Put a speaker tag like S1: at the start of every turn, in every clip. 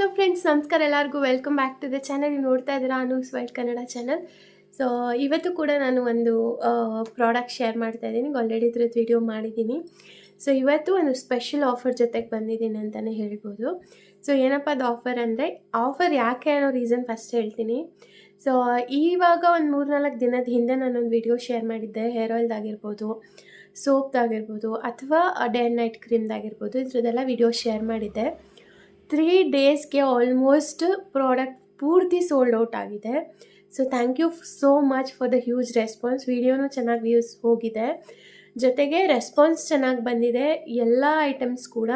S1: Hello friends ನಮಸ್ಕಾರ ಎಲ್ಲರಿಗೂ. Welcome back to the channel ನೀವು ನೋಡ್ತಾ ಇದ್ದೀರಾ Anu's white Kannada channel so ಇವತ್ತು ಕೂಡ ನಾನು ಒಂದು ಪ್ರಾಡಕ್ಟ್ ಶೇರ್ ಮಾಡ್ತಾ ಇದ್ದೀನಿ. ಆಲ್ರೆಡಿ ಇದ್ರದ್ದು ವಿಡಿಯೋ ಮಾಡಿದ್ದೀನಿ. ಸೊ ಇವತ್ತು ಒಂದು ಸ್ಪೆಷಲ್ ಆಫರ್ ಜೊತೆಗೆ ಬಂದಿದ್ದೀನಿ ಅಂತಲೇ ಹೇಳ್ಬೋದು. ಸೊ ಏನಪ್ಪ ಅದು ಆಫರ್ ಅಂದರೆ ಆಫರ್ ಯಾಕೆ ಅನ್ನೋ ರೀಸನ್ ಫಸ್ಟ್ ಹೇಳ್ತೀನಿ. ಸೊ ಇವಾಗ ಒಂದು ಮೂರ್ನಾಲ್ಕು ದಿನದ ಹಿಂದೆ ನಾನೊಂದು ವಿಡಿಯೋ ಶೇರ್ ಮಾಡಿದ್ದೆ. ಹೇರ್ ಆಯಿಲ್ದಾಗಿರ್ಬೋದು ಸೋಪ್ದಾಗಿರ್ಬೋದು ಅಥವಾ ಡೇ ಆ್ಯಂಡ್ ನೈಟ್ ಕ್ರೀಮ್ದಾಗಿರ್ಬೋದು ಇದ್ರದ್ದೆಲ್ಲ ವಿಡಿಯೋ ಶೇರ್ ಮಾಡಿದ್ದೆ. ತ್ರೀ ಡೇಸ್ಗೆ ಆಲ್ಮೋಸ್ಟ್ ಪ್ರಾಡಕ್ಟ್ ಪೂರ್ತಿ ಸೋಲ್ಡ್ ಔಟ್ ಆಗಿದೆ. So thank you so much for the huge response ವಿಡಿಯೋನೂ ಚೆನ್ನಾಗಿ ವ್ಯೂಸ್ ಹೋಗಿದೆ. ಜೊತೆಗೆ ರೆಸ್ಪಾನ್ಸ್ ಚೆನ್ನಾಗಿ ಬಂದಿದೆ. ಎಲ್ಲ ಐಟಮ್ಸ್ ಕೂಡ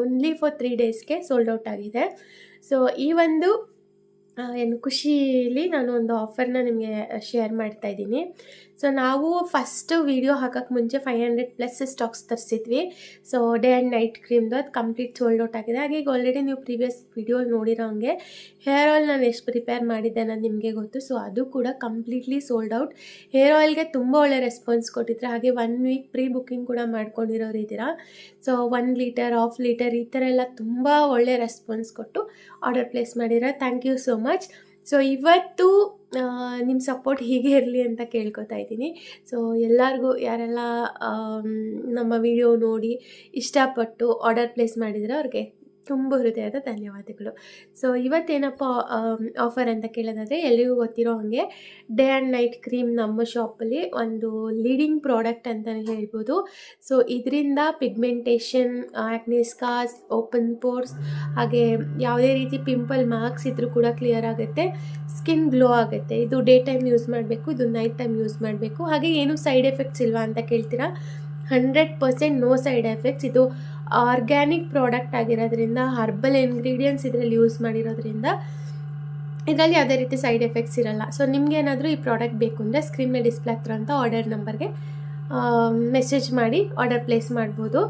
S1: ಓನ್ಲಿ ಫಾರ್ ತ್ರೀ ಡೇಸ್ಗೆ ಸೋಲ್ಡ್ ಔಟ್ ಆಗಿದೆ. ಸೊ ಈ ಒಂದು ಏನು ಖುಷಿಲಿ ನಾನು ಒಂದು ಆಫರ್ನ ನಿಮಗೆ ಶೇರ್ ಮಾಡ್ತಾ ಇದ್ದೀನಿ. ಸೊ ನಾವು ಫಸ್ಟ್ ವಿಡಿಯೋ ಹಾಕೋಕ್ಕೆ ಮುಂಚೆ ಫೈವ್ ಹಂಡ್ರೆಡ್ ಪ್ಲಸ್ ಸ್ಟಾಕ್ಸ್ ತರಿಸಿದ್ವಿ. ಸೊ ಡೇ ಆ್ಯಂಡ್ ನೈಟ್ ಕ್ರೀಮ್ದು ಅದು ಕಂಪ್ಲೀಟ್ ಸೋಲ್ಡ್ ಔಟ್ ಆಗಿದೆ. ಹಾಗೆ ಈಗ ಆಲ್ರೆಡಿ ನೀವು ಪ್ರೀವಿಯಸ್ ವಿಡಿಯೋ ನೋಡಿರೋ ಹಂಗೆ ಹೇರ್ ಆಯಿಲ್ ನಾನು ಎಷ್ಟು ಪ್ರಿಪೇರ್ ಮಾಡಿದ್ದೆ ಅನ್ನೋದು ನಿಮಗೆ ಗೊತ್ತು. ಸೊ ಅದು ಕೂಡ ಕಂಪ್ಲೀಟ್ಲಿ ಸೋಲ್ಡ್ ಔಟ್ ಹೇರ್ ಆಯಿಲ್ಗೆ ತುಂಬ ಒಳ್ಳೆ ರೆಸ್ಪಾನ್ಸ್ ಕೊಟ್ಟಿದ್ರೆ. ಹಾಗೆ ಒನ್ ವೀಕ್ ಪ್ರೀ ಬುಕ್ಕಿಂಗ್ ಕೂಡ ಮಾಡ್ಕೊಂಡಿರೋರು ಇದ್ದೀರಾ. So one litre half litre ಈ ಥರ ಎಲ್ಲ ತುಂಬ ಒಳ್ಳೆ ರೆಸ್ಪಾನ್ಸ್ ಕೊಟ್ಟು ಆರ್ಡರ್ ಪ್ಲೇಸ್ ಮಾಡಿರೋ thank you so much so ಇವತ್ತು ನಿಮ್ಮ ಸಪೋರ್ಟ್ ಹೀಗೆ ಇರಲಿ ಅಂತ ಕೇಳ್ಕೊತಾ ಇದ್ದೀನಿ. ಸೊ ಎಲ್ಲರಿಗೂ, ಯಾರೆಲ್ಲ ನಮ್ಮ ವಿಡಿಯೋ ನೋಡಿ ಇಷ್ಟಪಟ್ಟು ಆರ್ಡರ್ ಪ್ಲೇಸ್ ಮಾಡಿದರೆ ಅವ್ರಿಗೆ ತುಂಬ ಹೃದಯದ ಧನ್ಯವಾದಗಳು. ಸೊ ಇವತ್ತೇನಪ್ಪ ಆಫರ್ ಅಂತ ಕೇಳೋದಾದರೆ ಎಲ್ಲರಿಗೂ ಗೊತ್ತಿರೋ ಹಾಗೆ ಡೇ ಆ್ಯಂಡ್ ನೈಟ್ ಕ್ರೀಮ್ ನಮ್ಮ ಶಾಪಲ್ಲಿ ಒಂದು ಲೀಡಿಂಗ್ ಪ್ರಾಡಕ್ಟ್ ಅಂತಲೇ ಹೇಳ್ಬೋದು. ಸೊ ಇದರಿಂದ pigmentation acne scars open pores ಹಾಗೆ ಯಾವುದೇ ರೀತಿ ಪಿಂಪಲ್ ಮಾರ್ಕ್ಸ್ ಇದ್ರೂ ಕೂಡ ಕ್ಲಿಯರ್ ಆಗುತ್ತೆ. ಸ್ಕಿನ್ ಗ್ಲೋ ಆಗುತ್ತೆ. ಇದು ಡೇ ಟೈಮ್ ಯೂಸ್ ಮಾಡಬೇಕು, ಇದು ನೈಟ್ ಟೈಮ್ ಯೂಸ್ ಮಾಡಬೇಕು. ಹಾಗೆ ಏನು ಸೈಡ್ ಎಫೆಕ್ಟ್ಸ್ ಇಲ್ವಾ ಅಂತ ಕೇಳ್ತೀರಾ? Hundred percent no side effects ಇದು ಆರ್ಗ್ಯಾನಿಕ್ ಪ್ರಾಡಕ್ಟ್ ಆಗಿರೋದ್ರಿಂದ, ಹರ್ಬಲ್ ಇಂಗ್ರೀಡಿಯೆಂಟ್ಸ್ ಇದರಲ್ಲಿ ಯೂಸ್ ಮಾಡಿರೋದ್ರಿಂದ ಇದರಲ್ಲಿ ಯಾವುದೇ ರೀತಿ ಸೈಡ್ ಎಫೆಕ್ಟ್ಸ್ ಇರಲ್ಲ. ಸೊ ನಿಮ್ಗೆ ಏನಾದರೂ ಈ ಪ್ರಾಡಕ್ಟ್ ಬೇಕು ಅಂದರೆ ಸ್ಕ್ರೀನ್ ಮೇಲೆ ಡಿಸ್ಪ್ಲೇ ಹತ್ರ ಅಂತ ಆರ್ಡರ್ ನಂಬರ್ಗೆ ಮೆಸೇಜ್ ಮಾಡಿ ಆರ್ಡರ್ ಪ್ಲೇಸ್ ಮಾಡ್ಬೋದು.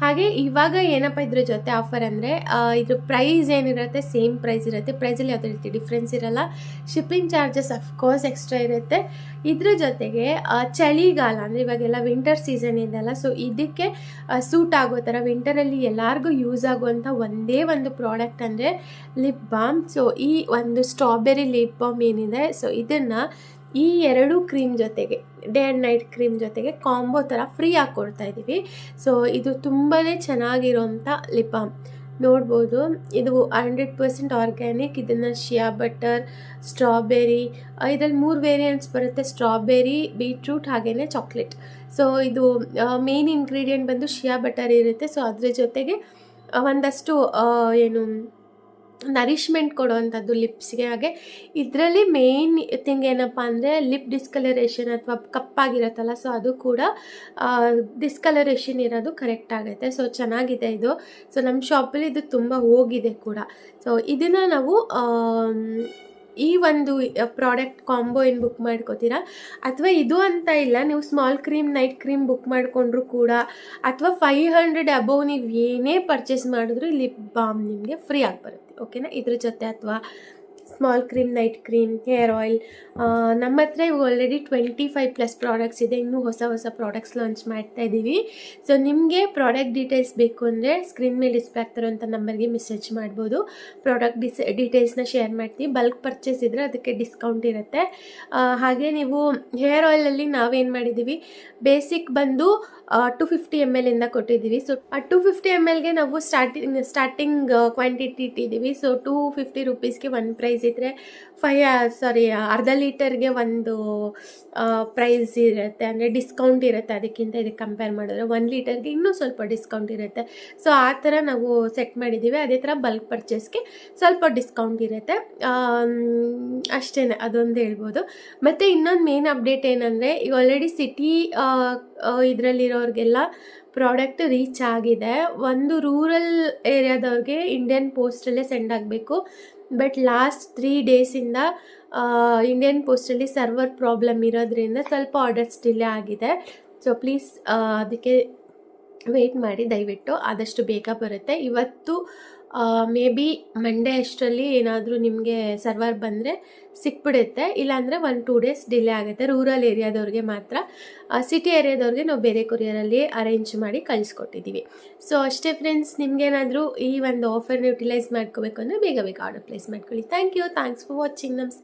S1: ಹಾಗೆ ಇವಾಗ ಏನಪ್ಪ ಇದ್ರ ಜೊತೆ ಆಫರ್ ಅಂದರೆ ಇದ್ರ ಪ್ರೈಸ್ ಏನಿರುತ್ತೆ ಸೇಮ್ ಪ್ರೈಸ್ ಇರುತ್ತೆ. ಪ್ರೈಸಲ್ಲಿ ಯಾವುದೇ ರೀತಿ ಡಿಫ್ರೆನ್ಸ್ ಇರಲ್ಲ. ಶಿಪ್ಪಿಂಗ್ ಚಾರ್ಜಸ್ ಅಫ್ಕೋರ್ಸ್ ಎಕ್ಸ್ಟ್ರಾ ಇರುತ್ತೆ. ಇದ್ರ ಜೊತೆಗೆ ಚಳಿಗಾಲ ಅಂದರೆ ಇವಾಗೆಲ್ಲ ವಿಂಟರ್ ಸೀಸನ್ ಇದೆಲ್ಲ ಸೊ ಇದಕ್ಕೆ ಸೂಟ್ ಆಗೋ ಥರ ವಿಂಟರಲ್ಲಿ ಎಲ್ಲರಿಗೂ ಯೂಸ್ ಆಗುವಂಥ ಒಂದೇ ಒಂದು ಪ್ರಾಡಕ್ಟ್ ಅಂದರೆ ಲಿಪ್ ಬಾಮ್ ಸೊ ಈ ಒಂದು ಸ್ಟ್ರಾಬೆರಿ ಲಿಪ್ ಬಾಮ್ ಏನಿದೆ ಸೊ ಇದನ್ನು ಈ ಎರಡು ಕ್ರೀಮ್ ಜೊತೆಗೆ, ಡೇ ಆ್ಯಂಡ್ ನೈಟ್ ಕ್ರೀಮ್ ಜೊತೆಗೆ ಕಾಂಬೋ ಥರ ಫ್ರೀ ಆಗಿ ಕೊಡ್ತಾ ಇದ್ದೀವಿ. ಸೊ, ಇದು ತುಂಬಾ ಚೆನ್ನಾಗಿರೋಂಥ ಲಿಪ್ ಬಾಮ್. ನೋಡ್ಬೋದು, ಇದು ಹಂಡ್ರೆಡ್ ಪರ್ಸೆಂಟ್ ಆರ್ಗ್ಯಾನಿಕ್, ಇದನ್ನು ಶಿಯಾ ಬಟರ್, ಸ್ಟ್ರಾಬೆರಿ ಇದರಲ್ಲಿ ಮೂರು ವೇರಿಯಂಟ್ಸ್ ಬರುತ್ತೆ, ಸ್ಟ್ರಾಬೆರಿ, ಬೀಟ್ರೂಟ್ ಹಾಗೆಯೇ ಚಾಕ್ಲೇಟ್. ಸೊ, ಇದು ಮೇನ್ ಇಂಗ್ರೀಡಿಯೆಂಟ್ ಬಂದು ಶಿಯಾ ಬಟರ್ ಇರುತ್ತೆ. ಸೊ, ಅದ್ರ ಜೊತೆಗೆ ಒಂದಷ್ಟು ಏನು ನರಿಶ್ಮೆಂಟ್ ಕೊಡುವಂಥದ್ದು ಲಿಪ್ಸ್ಗೆ ಹಾಗೆ ಇದರಲ್ಲಿ ಮೇಯ್ನ್ ಥಿಂಗ್ ಏನಪ್ಪ ಅಂದರೆ ಲಿಪ್ ಡಿಸ್ಕಲರೇಷನ್ ಅಥವಾ ಕಪ್ಪಾಗಿರುತ್ತಲ್ಲ ಸೊ ಅದು ಕೂಡ ಡಿಸ್ಕಲರೇಷನ್ ಇರೋದು ಕರೆಕ್ಟ್ ಆಗುತ್ತೆ ಸೊ ಚೆನ್ನಾಗಿದೆ ಇದು. ಸೊ ನಮ್ಮ ಶಾಪಲ್ಲಿ ಇದು ತುಂಬ ಹೋಗಿದೆ ಕೂಡ. ಸೊ ಇದನ್ನು ನಾವು ಈ ಒಂದು ಪ್ರಾಡಕ್ಟ್ ಕಾಂಬೋ ಏನು ಬುಕ್ ಮಾಡ್ಕೋತೀರಾ? ಅಥವಾ ಇದು ಅಂತ ಇಲ್ಲ, ನೀವು small cream night cream book ಮಾಡಿಕೊಂಡ್ರು ಕೂಡ, ಅಥವಾ ಫೈವ್ ಹಂಡ್ರೆಡ್ ಅಬೌವ್ ನೀವು ಏನೇ ಪರ್ಚೇಸ್ ಮಾಡಿದ್ರು ಲಿಪ್ ಬಾಮ್ ನಿಮಗೆ ಫ್ರೀ ಆಗಿ ಬರುತ್ತೆ ಓಕೆನಾ ಇದ್ರ ಜೊತೆ ಅಥವಾ small cream night cream hair oil ನಮ್ಮ ಹತ್ರ ಇವಾಗ already twenty five plus products ಇದೆ. ಇನ್ನೂ ಹೊಸ ಹೊಸ ಪ್ರಾಡಕ್ಟ್ಸ್ ಲಾಂಚ್ ಮಾಡ್ತಾ ಇದ್ದೀವಿ ಸೊ ನಿಮಗೆ ಪ್ರಾಡಕ್ಟ್ ಡೀಟೇಲ್ಸ್ ಬೇಕು ಅಂದರೆ ಸ್ಕ್ರೀನ್ ಮೇಲೆ ಡಿಸ್ಪ್ಲೇ ಆಗ್ತಿರೋಂಥ ನಂಬರ್ಗೆ ಮೆಸೇಜ್ ಮಾಡ್ಬೋದು. ಪ್ರಾಡಕ್ಟ್ ಡಿಸ್ ಡೀಟೇಲ್ಸ್ನ ಶೇರ್ ಮಾಡ್ತೀವಿ. ಬಲ್ಕ್ ಪರ್ಚೇಸ್ ಇದ್ದರೆ ಅದಕ್ಕೆ ಡಿಸ್ಕೌಂಟ್ ಇರುತ್ತೆ. ಹಾಗೆ ನೀವು ಹೇರ್ ಆಯಿಲಲ್ಲಿ ನಾವೇನು ಮಾಡಿದ್ದೀವಿ ಬೇಸಿಕ್ ಬಂದು ಟು ಫಿಫ್ಟಿ ಎಂ ಎಲ್ ಇಂದ ಕೊಟ್ಟಿದ್ದೀವಿ. ಸೊ ಟು ಫಿಫ್ಟಿ ಎಂ ಎಲ್ಗೆ ನಾವು ಸ್ಟಾರ್ಟಿಂಗ್ ಸ್ಟಾರ್ಟಿಂಗ್ ಕ್ವಾಂಟಿಟಿ ಇಟ್ಟಿದ್ದೀವಿ. ಸೊ ಟೂ ಫಿಫ್ಟಿ ರುಪೀಸ್ಗೆ ಒಂದು ಪ್ರೈಸ್ ಇದ್ದರೆ ಫೈ ಸಾರಿ ಅರ್ಧ ಲೀಟರ್ಗೆ ಒಂದು ಪ್ರೈಸ್ ಇರುತ್ತೆ. ಅಂದರೆ ಡಿಸ್ಕೌಂಟ್ ಇರುತ್ತೆ ಅದಕ್ಕಿಂತ ಇದಕ್ಕೆ ಕಂಪೇರ್ ಮಾಡಿದ್ರೆ. ಒನ್ ಲೀಟರ್ಗೆ ಇನ್ನೂ ಸ್ವಲ್ಪ ಡಿಸ್ಕೌಂಟ್ ಇರುತ್ತೆ. ಸೊ ಆ ಥರ ನಾವು ಸೆಟ್ ಮಾಡಿದ್ದೀವಿ. ಅದೇ ಥರ ಬಲ್ಕ್ ಪರ್ಚೇಸ್ಗೆ ಸ್ವಲ್ಪ ಡಿಸ್ಕೌಂಟ್ ಇರುತ್ತೆ. ಅಷ್ಟೇ ಅದೊಂದು ಹೇಳ್ಬೋದು. ಮತ್ತು ಇನ್ನೊಂದು ಮೇನ್ ಅಪ್ಡೇಟ್ ಏನಂದರೆ ಈಗ ಆಲ್ರೆಡಿ ಸಿಟಿ ಇದರಲ್ಲಿರೋರಿಗೆಲ್ಲ ಪ್ರಾಡಕ್ಟ್ ರೀಚ್ ಆಗಿದೆ. ಒಂದು ರೂರಲ್ ಏರಿಯಾದವ್ರಿಗೆ ಇಂಡಿಯನ್ ಪೋಸ್ಟಲ್ಲೇ ಸೆಂಡ್ ಆಗಬೇಕು. ಬಟ್ ಲಾಸ್ಟ್ ತ್ರೀ ಡೇಸಿಂದ ಇಂಡಿಯನ್ ಪೋಸ್ಟಲ್ಲಿ ಸರ್ವರ್ ಪ್ರಾಬ್ಲಮ್ ಇರೋದ್ರಿಂದ ಸ್ವಲ್ಪ ಆರ್ಡರ್ಸ್ ಡಿಲೇ ಆಗಿದೆ. ಸೊ ಪ್ಲೀಸ್ ಅದಕ್ಕೆ ವೆಯ್ಟ್ ಮಾಡಿ ದಯವಿಟ್ಟು. ಆದಷ್ಟು ಬೇಗ ಬರುತ್ತೆ. ಇವತ್ತು ಮೇ ಬಿ ಮಂಡೇ ಅಷ್ಟರಲ್ಲಿ ಏನಾದರೂ ನಿಮಗೆ ಸರ್ವರ್ ಬಂದರೆ ಸಿಕ್ಬಿಡುತ್ತೆ. ಇಲ್ಲಾಂದರೆ ಒಂದು ಟೂ ಡೇಸ್ ಡಿಲೇ ಆಗುತ್ತೆ. ರೂರಲ್ ಏರಿಯಾದವ್ರಿಗೆ ಮಾತ್ರ. ಸಿಟಿ ಏರಿಯಾದವ್ರಿಗೆ ನಾವು ಬೇರೆ ಕೊರಿಯರಲ್ಲಿ ಅರೇಂಜ್ ಮಾಡಿ ಕಳಿಸ್ಕೊಟ್ಟಿದ್ದೀವಿ ಸೊ ಅಷ್ಟೇ ಫ್ರೆಂಡ್ಸ್ ನಿಮಗೇನಾದರೂ ಈ ಒಂದು ಆಫರ್ನ ಯುಟಿಲೈಸ್ ಮಾಡ್ಕೋಬೇಕು ಅಂದರೆ ಬೇಗ ಬೇಗ ಆರ್ಡರ್ ಪ್ಲೇಸ್ ಮಾಡ್ಕೊಳ್ಳಿ thank you thanks for watching ನಮಸ್ಕಾರ.